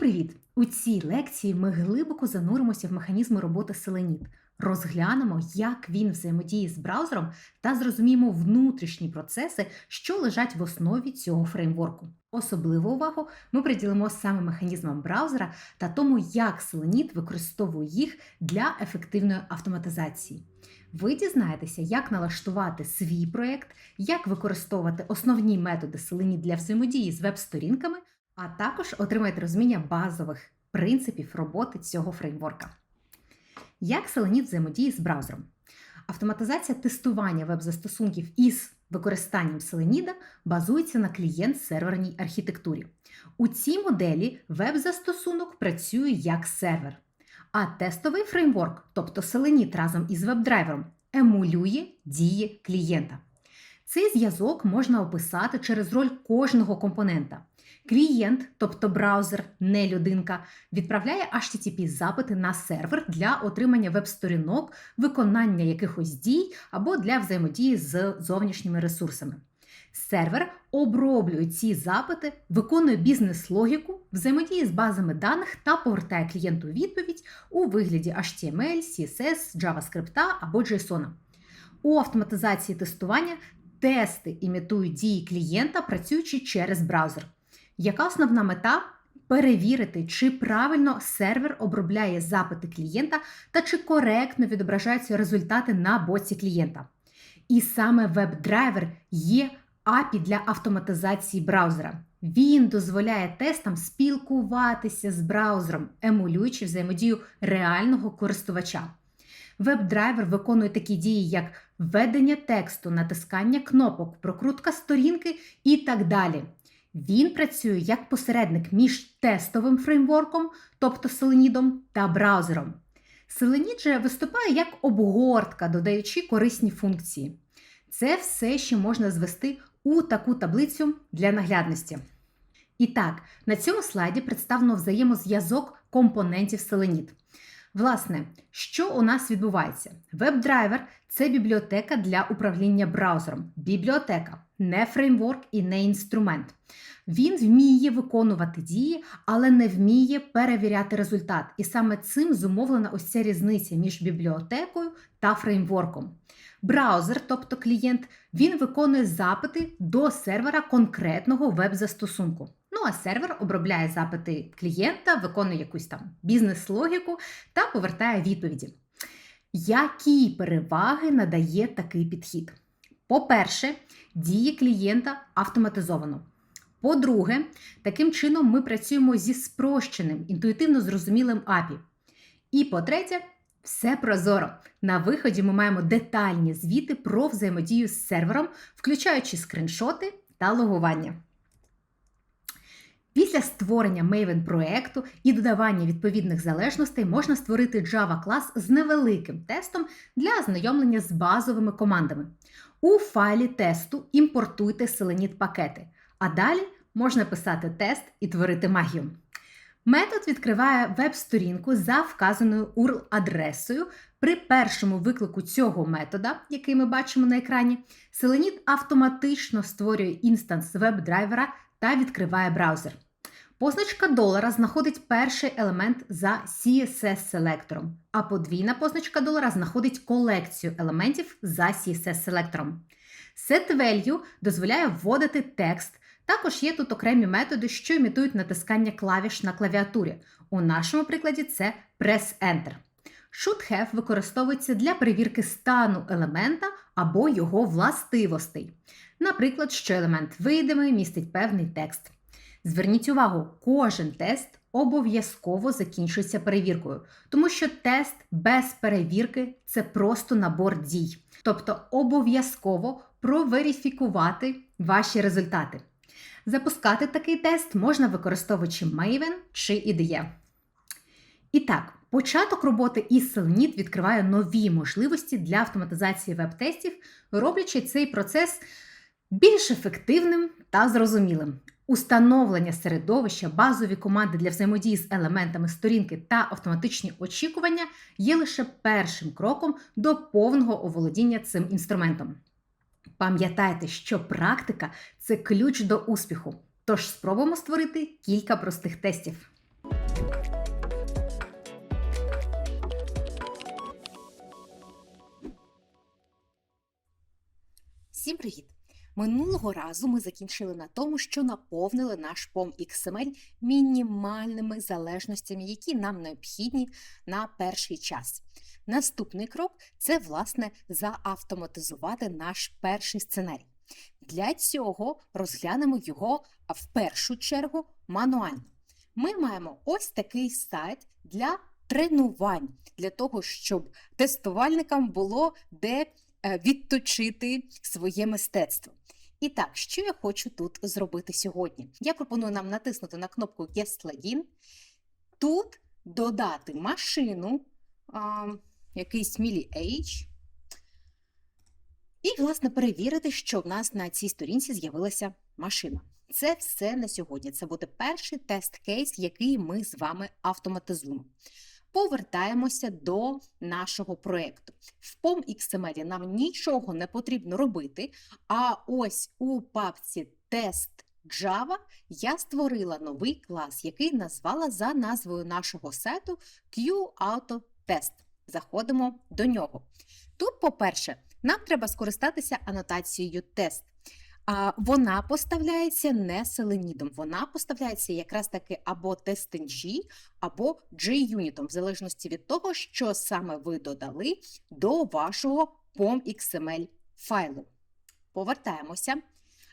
привіт! У цій лекції ми глибоко зануримося в механізми роботи Селеніт, розглянемо, як він взаємодіє з браузером та зрозуміємо внутрішні процеси, що лежать в основі цього фреймворку. Особливу увагу ми приділимо саме механізмам браузера та тому, як Селеніт використовує їх для ефективної автоматизації. Ви дізнаєтеся, як налаштувати свій проєкт, як використовувати основні методи Селеніт для взаємодії з веб-сторінками, а також отримаєте розуміння базових принципів роботи цього фреймворка. Як Селеніт взаємодіє з браузером? Автоматизація тестування веб-застосунків із використанням Селеніда базується на клієнт-серверній архітектурі. У цій моделі веб-застосунок працює як сервер, а тестовий фреймворк, тобто Селеніт разом із веб-драйвером, емулює дії клієнта. Цей зв'язок можна описати через роль кожного компонента. Клієнт, тобто браузер, не людинка, відправляє http запити на сервер для отримання веб-сторінок, виконання якихось дій або для взаємодії з зовнішніми ресурсами. Сервер оброблює ці запити, виконує бізнес-логіку, взаємодіє з базами даних та повертає клієнту відповідь у вигляді HTML, CSS, JavaScript або JSON. У автоматизації тестування тести імітують дії клієнта, працюючи через браузер. Яка основна мета? Перевірити, чи правильно сервер обробляє запити клієнта та чи коректно відображаються результати на боці клієнта. І саме веб-драйвер є API для автоматизації браузера. Він дозволяє тестам спілкуватися з браузером, емулюючи взаємодію реального користувача. Веб-драйвер виконує такі дії, як введення тексту, натискання кнопок, прокрутка сторінки і так далі. Він працює як посередник між тестовим фреймворком, тобто селенідом, та браузером. Селенід же виступає як обгортка, додаючи корисні функції. Це все ще можна звести у таку таблицю для наглядності. І так, на цьому слайді представлено взаємозв'язок компонентів Селенід. Власне, що у нас відбувається? Веб-драйвер це бібліотека для управління браузером. Бібліотека, не фреймворк і не інструмент. Він вміє виконувати дії, але не вміє перевіряти результат. І саме цим зумовлена ось ця різниця між бібліотекою та фреймворком. Браузер, тобто клієнт, він виконує запити до сервера конкретного веб-застосунку. Ну а сервер обробляє запити клієнта, виконує якусь там бізнес-логіку та повертає відповіді. Які переваги надає такий підхід? По-перше, дії клієнта автоматизовано. По-друге, таким чином ми працюємо зі спрощеним, інтуїтивно зрозумілим API. І по-третє, все прозоро. На виході ми маємо детальні звіти про взаємодію з сервером, включаючи скриншоти та логування. Після створення Maven проекту і додавання відповідних залежностей можна створити Java клас з невеликим тестом для ознайомлення з базовими командами. У файлі тесту імпортуйте Selenium пакети, а далі можна писати тест і творити магію. Метод відкриває веб-сторінку за вказаною URL-адресою. При першому виклику цього метода, який ми бачимо на екрані, Selenium автоматично створює інстанс веб-драйвера та відкриває браузер. Позначка долара знаходить перший елемент за CSS-селектором, а подвійна позначка долара знаходить колекцію елементів за CSS-селектором. SetValue дозволяє вводити текст. Також є тут окремі методи, що імітують натискання клавіш на клавіатурі. У нашому прикладі це Press Enter. Should have використовується для перевірки стану елемента або його властивостей. Наприклад, що елемент видимий містить певний текст. Зверніть увагу, кожен тест обов'язково закінчується перевіркою, тому що тест без перевірки це просто набор дій. Тобто обов'язково проверифікувати ваші результати. Запускати такий тест можна використовуючи Maven чи IDE. І так, початок роботи із Selenium відкриває нові можливості для автоматизації веб-тестів, роблячи цей процес більш ефективним та зрозумілим. Установлення середовища, базові команди для взаємодії з елементами сторінки та автоматичні очікування є лише першим кроком до повного оволодіння цим інструментом. Пам'ятайте, що практика це ключ до успіху, тож спробуємо створити кілька простих тестів. Всім привіт! Минулого разу ми закінчили на тому, що наповнили наш POM XML мінімальними залежностями, які нам необхідні на перший час. Наступний крок це, власне, заавтоматизувати наш перший сценарій. Для цього розглянемо його в першу чергу мануально. Ми маємо ось такий сайт для тренувань, для того, щоб тестувальникам було де відточити своє мистецтво. І так, що я хочу тут зробити сьогодні? Я пропоную нам натиснути на кнопку Guest Login, тут додати машину, а, якийсь Millie Age, і, власне, перевірити, що в нас на цій сторінці з'явилася машина. Це все на сьогодні. Це буде перший тест-кейс, який ми з вами автоматизуємо. Повертаємося до нашого проєкту. В POM XML нам нічого не потрібно робити, а ось у папці Тест Java я створила новий клас, який назвала за назвою нашого сету QAutoTest. Заходимо до нього. Тут, по-перше, нам треба скористатися анотацією тест. Вона поставляється не селенідом, вона поставляється якраз таки або TestNG, або JUnit, в залежності від того, що саме ви додали до вашого POM.XML файлу. Повертаємося.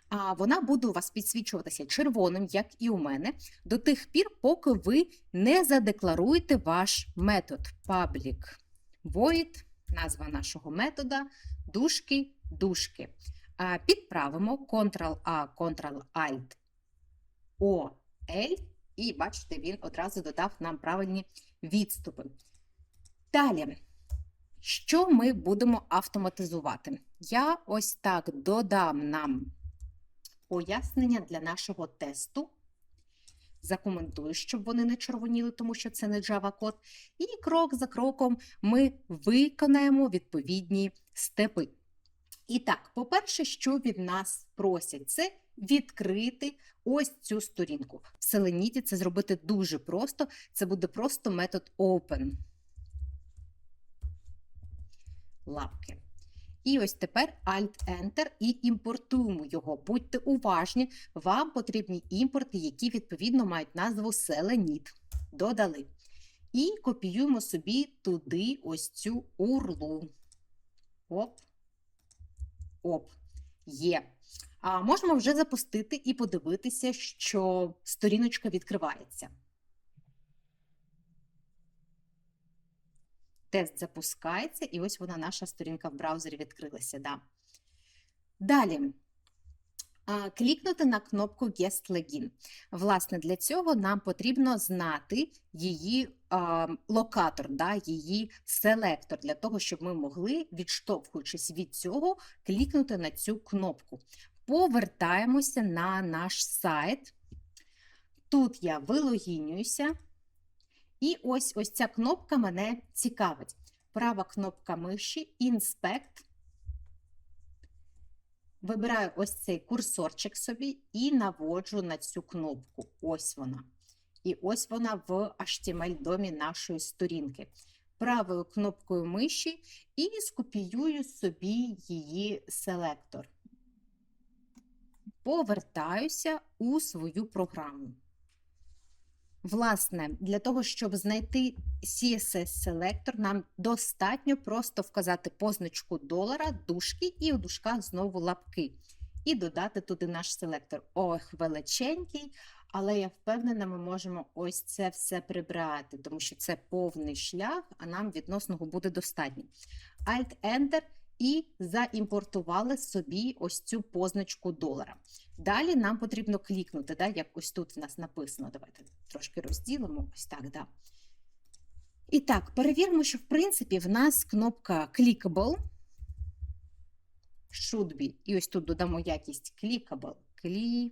А вона буде у вас підсвічуватися червоним, як і у мене, до тих пір, поки ви не задекларуєте ваш метод public void, назва нашого метода, дужки, дужки. Підправимо Ctrl-A, Ctrl-Alt, O, L, і бачите, він одразу додав нам правильні відступи. Далі, що ми будемо автоматизувати? Я ось так додам нам пояснення для нашого тесту. Закоментую, щоб вони не червоніли, тому що це не Java-код. І крок за кроком ми виконаємо відповідні степи. І так, по-перше, що від нас просять, це відкрити ось цю сторінку. В Селеніті це зробити дуже просто. Це буде просто метод open. Лапки. І ось тепер Alt-Enter і імпортуємо його. Будьте уважні, вам потрібні імпорти, які відповідно мають назву Selenit. Додали. І копіюємо собі туди ось цю урлу. Оп. Оп, є. А Можемо вже запустити і подивитися, що сторіночка відкривається. Тест запускається, і ось вона, наша сторінка в браузері відкрилася. Да. Далі. Клікнути на кнопку Guest Login. Власне, для цього нам потрібно знати її локатор, да, її селектор, для того, щоб ми могли, відштовхуючись від цього, клікнути на цю кнопку. Повертаємося на наш сайт. Тут я вилогінююся. І ось ось ця кнопка мене цікавить. Права кнопка миші Inspect. Вибираю ось цей курсорчик собі і наводжу на цю кнопку. Ось вона. І ось вона в HTML-домі нашої сторінки. Правою кнопкою миші і скопіюю собі її селектор. Повертаюся у свою програму. Власне, для того, щоб знайти CSS-селектор, нам достатньо просто вказати позначку долара, дужки і у дужках знову лапки. І додати туди наш селектор. Ох, величенький, але я впевнена, ми можемо ось це все прибрати, тому що це повний шлях, а нам відносного буде достатньо. Alt-Enter і заімпортували собі ось цю позначку долара. Далі нам потрібно клікнути, да, як ось тут в нас написано. Давайте трошки розділимо. Ось так, да. І так, перевіримо, що в принципі в нас кнопка Clickable. Should be. І ось тут додамо якість Clickable. Клі.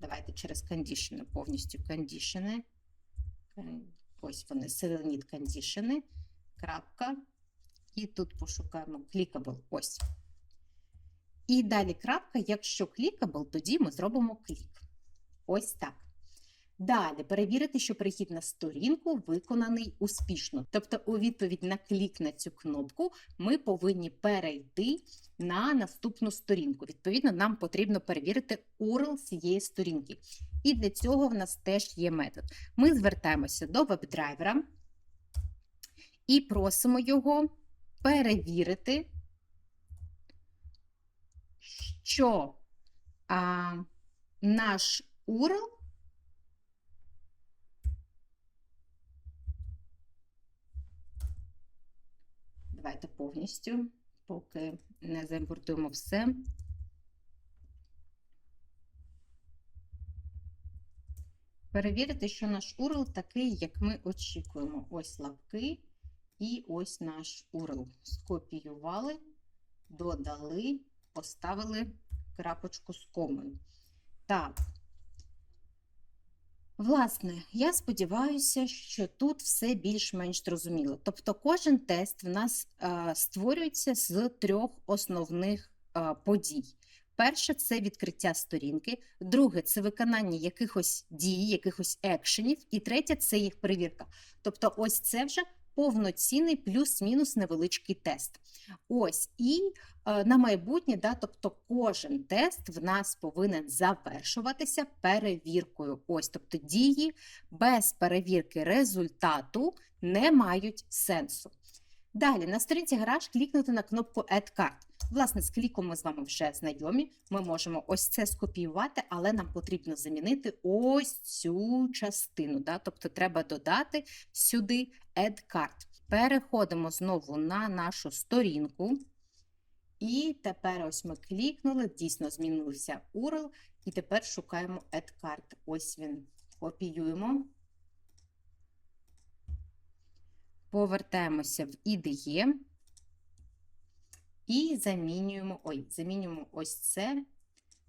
Давайте через кондішени, повністю кондішени. Ось вони, Selenit кондішени. Крапка. І тут пошукаємо Clickable. Ось. І далі крапка, якщо клікабл, тоді ми зробимо клік. Ось так. Далі перевірити, що перехід на сторінку виконаний успішно. Тобто, у відповідь на клік на цю кнопку ми повинні перейти на наступну сторінку. Відповідно, нам потрібно перевірити URL цієї сторінки. І для цього в нас теж є метод. Ми звертаємося до веб-драйвера і просимо його перевірити, що а, наш URL Давайте повністю, поки не заімпортуємо все. Перевірити, що наш URL такий, як ми очікуємо. Ось лапки і ось наш URL. Скопіювали, додали, поставили крапочку з комою. Так. Власне, я сподіваюся, що тут все більш-менш зрозуміло. Тобто, кожен тест в нас а, створюється з трьох основних а, подій. Перше це відкриття сторінки, друге це виконання якихось дій, якихось екшенів, і третє це їх перевірка. Тобто, ось це вже повноцінний плюс-мінус невеличкий тест. Ось і е, на майбутнє, да, тобто кожен тест в нас повинен завершуватися перевіркою. Ось, тобто дії без перевірки результату не мають сенсу. Далі на сторінці гараж клікнути на кнопку Add Card. Власне, з кліком ми з вами вже знайомі. Ми можемо ось це скопіювати, але нам потрібно замінити ось цю частину. Да? Тобто треба додати сюди Add Card. Переходимо знову на нашу сторінку. І тепер ось ми клікнули, дійсно змінився URL, і тепер шукаємо Add Card. Ось він. Копіюємо. Повертаємося в IDE і замінюємо, ой, замінюємо ось це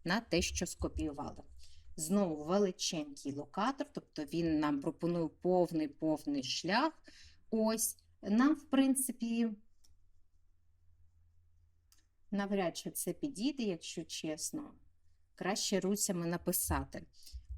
на те, що скопіювали. Знову величенький локатор, тобто він нам пропонує повний-повний шлях. Ось, нам, в принципі, навряд чи це підійде, якщо чесно. Краще руцями написати.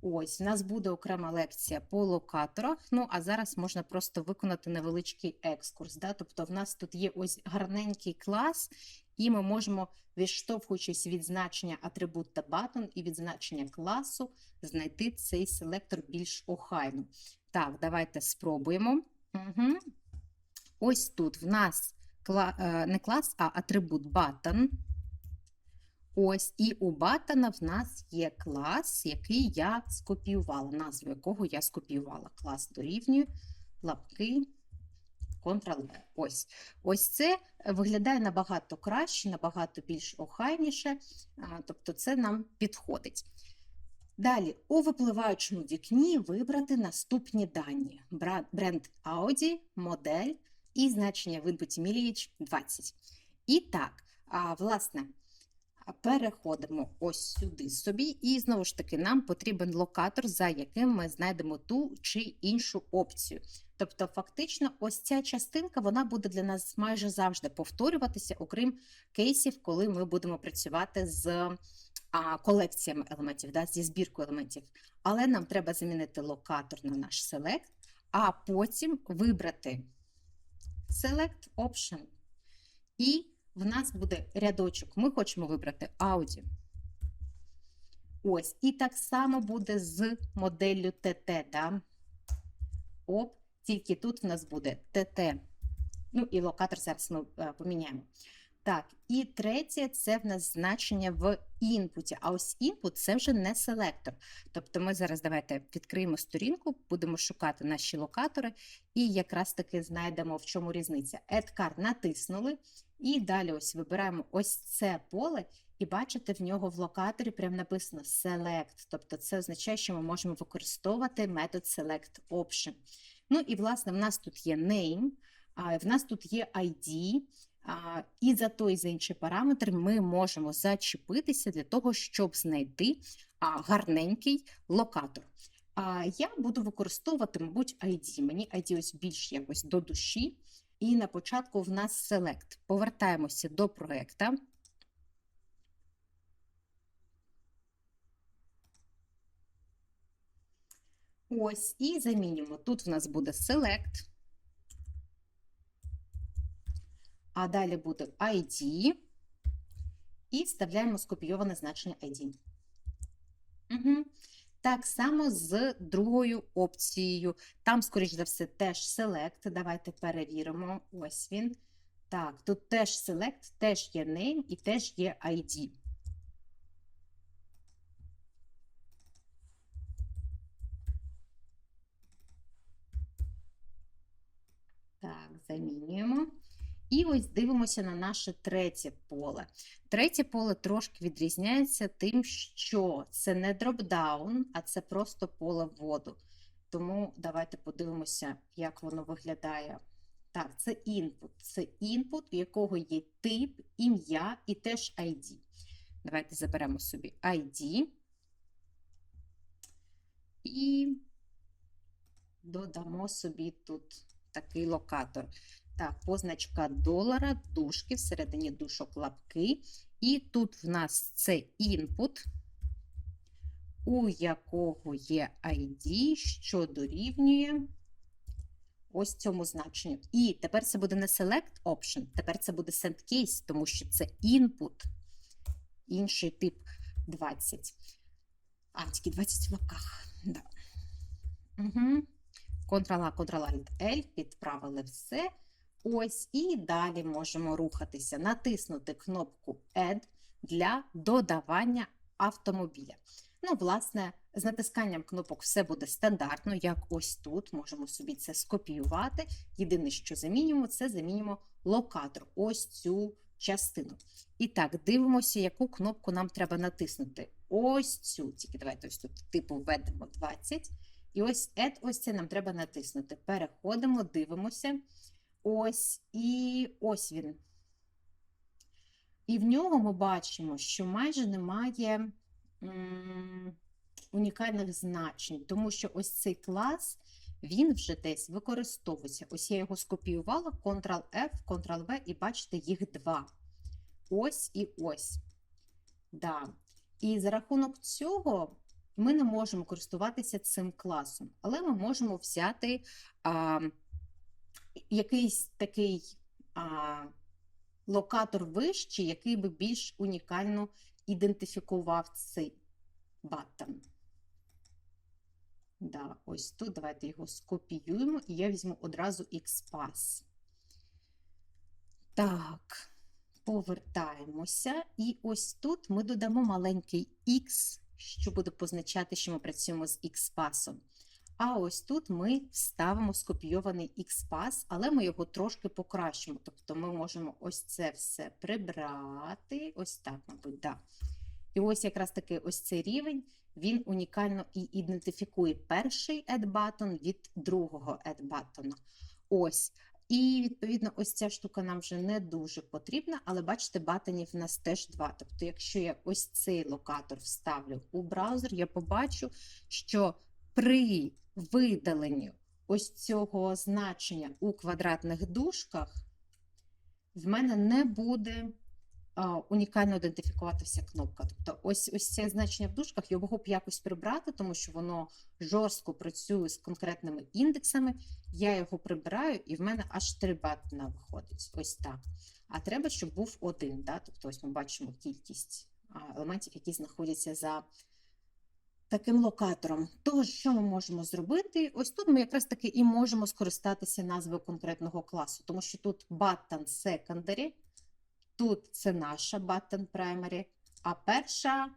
Ось, у нас буде окрема лекція по локаторах. Ну, а зараз можна просто виконати невеличкий екскурс. Да? Тобто, в нас тут є ось гарненький клас, і ми можемо, відштовхуючись від значення атрибут та button і від значення класу, знайти цей селектор більш охайно. Так, давайте спробуємо. Угу. Ось тут в нас кла... не клас, а атрибут button. Ось, і у батона в нас є клас, який я скопіювала, назву якого я скопіювала. Клас дорівнює лапки Ctrl-V. Ось ось це виглядає набагато краще, набагато більш охайніше, тобто це нам підходить. Далі, у випливаючому вікні вибрати наступні дані: бренд Audi, модель і значення винпуті Міліч 20. І так, власне. Переходимо ось сюди собі, і знову ж таки, нам потрібен локатор, за яким ми знайдемо ту чи іншу опцію. Тобто, фактично, ось ця частинка вона буде для нас майже завжди повторюватися, окрім кейсів, коли ми будемо працювати з а, колекціями елементів, да, зі збіркою елементів. Але нам треба замінити локатор на наш Select, а потім вибрати Select Option. І в нас буде рядочок. Ми хочемо вибрати Audi. Ось, і так само буде з моделлю ТТ. Да? Оп, тільки тут в нас буде ТТ. Ну, і локатор зараз ми е, поміняємо. Так, і третє це в нас значення в інпуті. А ось інпут це вже не селектор. Тобто ми зараз давайте відкриємо сторінку, будемо шукати наші локатори, і якраз таки знайдемо, в чому різниця. Card натиснули, і далі ось вибираємо ось це поле, і бачите, в нього в локаторі прям написано Select. Тобто це означає, що ми можемо використовувати метод Select Option. Ну і, власне, в нас тут є name, в нас тут є ID. І за той і за інший параметр ми можемо зачепитися для того, щоб знайти гарненький локатор. Я буду використовувати, мабуть, ID. Мені ID ось більш якось до душі. І на початку в нас Select. Повертаємося до проєкта. Ось, і замінюємо. Тут в нас буде select, а далі буде ID, і вставляємо скопійоване значення ID. Угу. Так само з другою опцією. Там, скоріш за все, теж select. Давайте перевіримо. Ось він. Так, тут теж select, теж є name і теж є ID. Так, замінюємо. І ось дивимося на наше третє поле. Третє поле трошки відрізняється тим, що це не дропдаун, а це просто поле вводу. Тому давайте подивимося, як воно виглядає. Так, це input. Це input, у якого є тип, ім'я і теж ID. Давайте заберемо собі ID і додамо собі тут такий локатор. Так, позначка долара, дужки, всередині дужок лапки. І тут в нас це input, у якого є ID, що дорівнює ось цьому значенню. І тепер це буде не select option, тепер це буде send case, тому що це input, інший тип 20. А, тільки 20 в лапках. Да. Угу. Ctrl-A, Ctrl-Alt-L, підправили все. Ось, і далі можемо рухатися, натиснути кнопку Add для додавання автомобіля. Ну, власне, з натисканням кнопок все буде стандартно, як ось тут. Можемо собі це скопіювати. Єдине, що замінюємо, це замінюємо локатор, ось цю частину. І так, дивимося, яку кнопку нам треба натиснути. Ось цю. Тільки давайте ось тут типу введемо 20. І ось Add, ось це нам треба натиснути. Переходимо, дивимося. Ось і ось він. І в нього ми бачимо, що майже немає унікальних значень, тому що ось цей клас, він вже десь використовується. Ось я його скопіювала, Ctrl-F, Ctrl-V, і бачите, їх два. Ось і ось. Да. І за рахунок цього ми не можемо користуватися цим класом, але ми можемо взяти. А, якийсь такий а, локатор вищий, який би більш унікально ідентифікував цей баттон. Да, ось тут давайте його скопіюємо, і я візьму одразу XPath. Так, повертаємося. І ось тут ми додамо маленький X, що буде позначати, що ми працюємо з XPath. А ось тут ми вставимо скопійований XPath, але ми його трошки покращимо. Тобто ми можемо ось це все прибрати. Ось так, мабуть, да. І ось якраз таки ось цей рівень, він унікально і ідентифікує перший add button від другого add button. Ось. І, відповідно, ось ця штука нам вже не дуже потрібна, але бачите, батонів в нас теж два. Тобто, якщо я ось цей локатор вставлю у браузер, я побачу, що при видаленні ось цього значення у квадратних дужках в мене не буде унікально ідентифікуватися кнопка. Тобто, ось ось це значення в дужках його б якось прибрати, тому що воно жорстко працює з конкретними індексами. Я його прибираю, і в мене аж три батона виходить. Ось так. А треба, щоб був один. Да? Тобто, ось ми бачимо кількість елементів, які знаходяться за таким локатором. Тож, що ми можемо зробити? Ось тут ми якраз таки і можемо скористатися назвою конкретного класу, тому що тут button secondary, тут це наша button primary, а перша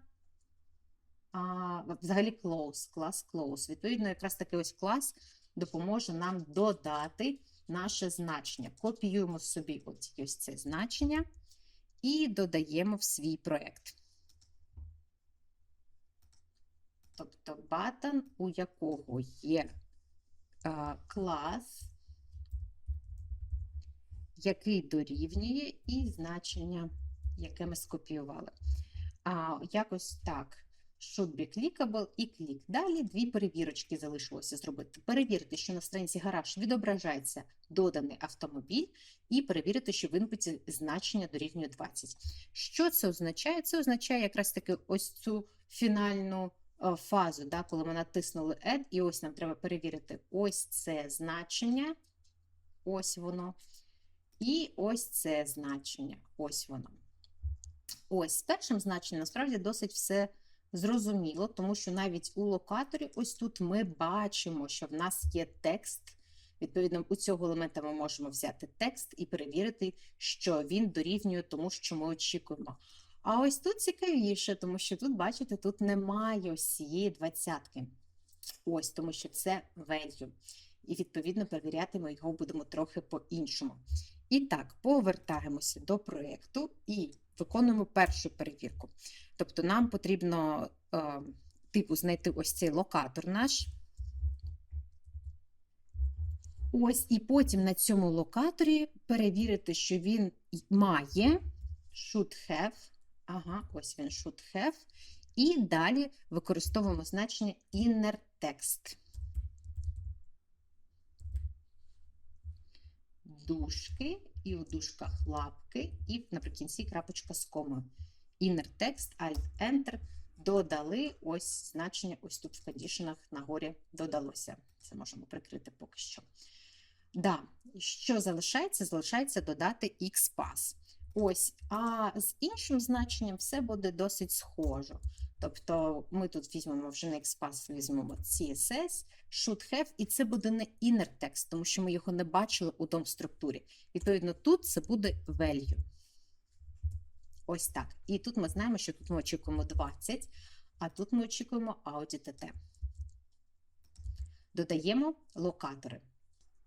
а, взагалі close, клас close. Відповідно, якраз таки ось клас допоможе нам додати наше значення. Копіюємо собі ось, ось це значення і додаємо в свій проєкт. Тобто баттон, у якого є а, клас, який дорівнює, і значення, яке ми скопіювали. А, Якось так. Should be clickable і клік. Далі дві перевірочки залишилося зробити. Перевірити, що на сторінці гараж відображається доданий автомобіль, і перевірити, що в інпуті значення дорівнює 20. Що це означає? Це означає якраз таки ось цю фінальну е, фазу, да, коли ми натиснули Add, і ось нам треба перевірити ось це значення, ось воно, і ось це значення, ось воно. Ось з першим значенням насправді досить все зрозуміло, тому що навіть у локаторі, ось тут ми бачимо, що в нас є текст. Відповідно, у цього елемента ми можемо взяти текст і перевірити, що він дорівнює тому, що ми очікуємо. А ось тут цікавіше, тому що тут, бачите, тут немає ось цієї двадцятки. Ось, тому що це value. І, відповідно, перевіряти ми його будемо трохи по-іншому. І так, повертаємося до проєкту і виконуємо першу перевірку. Тобто, нам потрібно е, типу знайти ось цей локатор наш. Ось, і потім на цьому локаторі перевірити, що він має should have. Ага, ось він should have. І далі використовуємо значення inner text. Дужки, і у дужках лапки, і наприкінці крапочка з комою. Inner text, Alt Enter. Додали ось значення, ось тут в кондішенах нагорі додалося. Це можемо прикрити поки що. Да, що залишається? Залишається додати XPath. Ось, а з іншим значенням все буде досить схоже. Тобто ми тут візьмемо вже не XPath, візьмемо CSS, should have, і це буде не inner text, тому що ми його не бачили у дом структурі. Відповідно, тут це буде value. Ось так. І тут ми знаємо, що тут ми очікуємо 20, а тут ми очікуємо Audi TT. Додаємо локатори.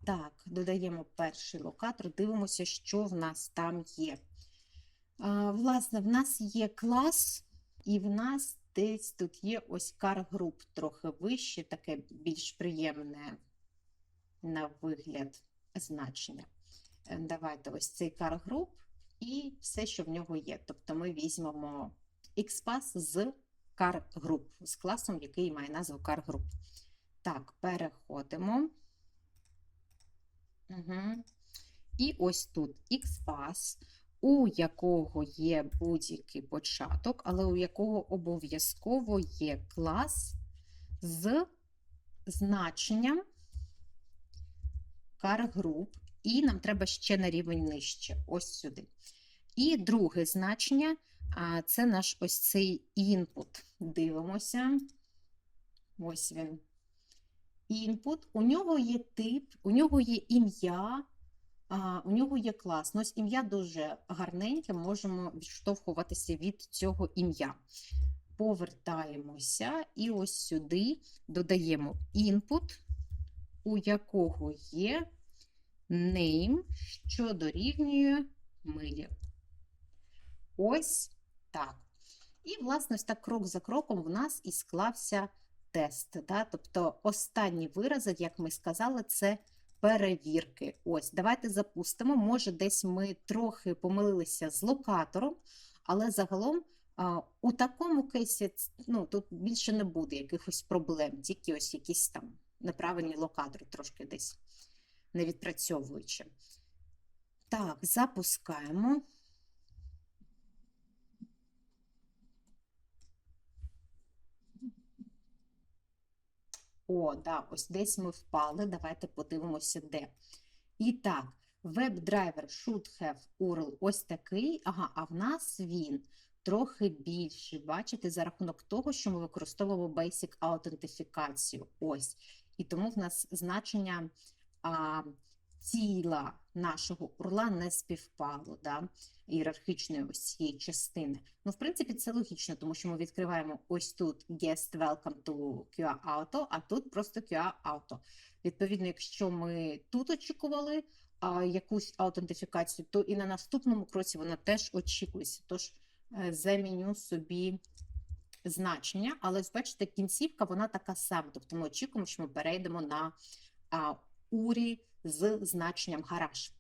Так, додаємо перший локатор, дивимося, що в нас там є. Власне, в нас є клас, і в нас десь тут є ось group трохи вище, таке більш приємне на вигляд значення. Е, Давайте ось цей group і все, що в нього є. Тобто ми візьмемо XPath з group, з класом, який має назву group. Так, переходимо. Угу. І ось тут XPath, у якого є будь-який початок, але у якого обов'язково є клас з значенням group, і нам треба ще на рівень нижче, ось сюди. І друге значення це наш ось цей input. Дивимося. Ось він. Input. У нього є тип, у нього є ім'я, у нього є клас. Ну, ось ім'я дуже гарненьке, можемо відштовхуватися від цього ім'я. Повертаємося і ось сюди додаємо input, у якого є name, що дорівнює милі. Ось так. І, власне, ось так крок за кроком в нас і склався тест. Да? Тобто останні вирази, як ми сказали, це перевірки. Ось, давайте запустимо. Може, десь ми трохи помилилися з локатором, але загалом у такому кейсі ну, тут більше не буде якихось проблем, тільки ось якісь там неправильні локатори, трошки десь не відпрацьовуючи. Так, запускаємо. О, да, ось десь ми впали. Давайте подивимося, де. І так, веб-драйвер should have URL ось такий. Ага, а в нас він трохи більший. Бачите, за рахунок того, що ми використовуємо Basic аутентифікацію. Ось. І тому в нас значення а, тіла нашого урла не співпало, да? ієрархічної ось цієї частини. Ну, в принципі, це логічно, тому що ми відкриваємо ось тут guest welcome to QR Auto, а тут просто QR Auto. Відповідно, якщо ми тут очікували а, якусь аутентифікацію, то і на наступному кроці вона теж очікується. Тож е, заміню собі значення, але бачите, кінцівка вона така сама. Тобто ми очікуємо, що ми перейдемо на а, урі з значенням гараж.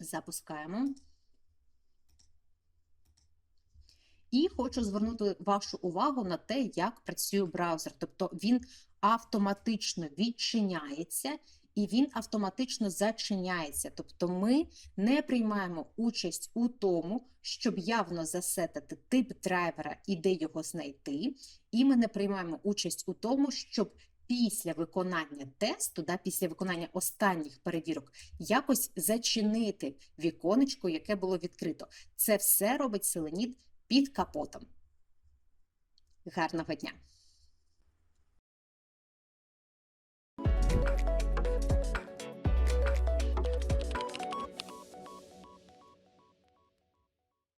Запускаємо. І хочу звернути вашу увагу на те, як працює браузер. Тобто він автоматично відчиняється і він автоматично зачиняється. Тобто ми не приймаємо участь у тому, щоб явно засетити тип драйвера і де його знайти, і ми не приймаємо участь у тому, щоб після виконання тесту, да, після виконання останніх перевірок, якось зачинити віконечко, яке було відкрито. Це все робить селеніт під капотом. Гарного дня!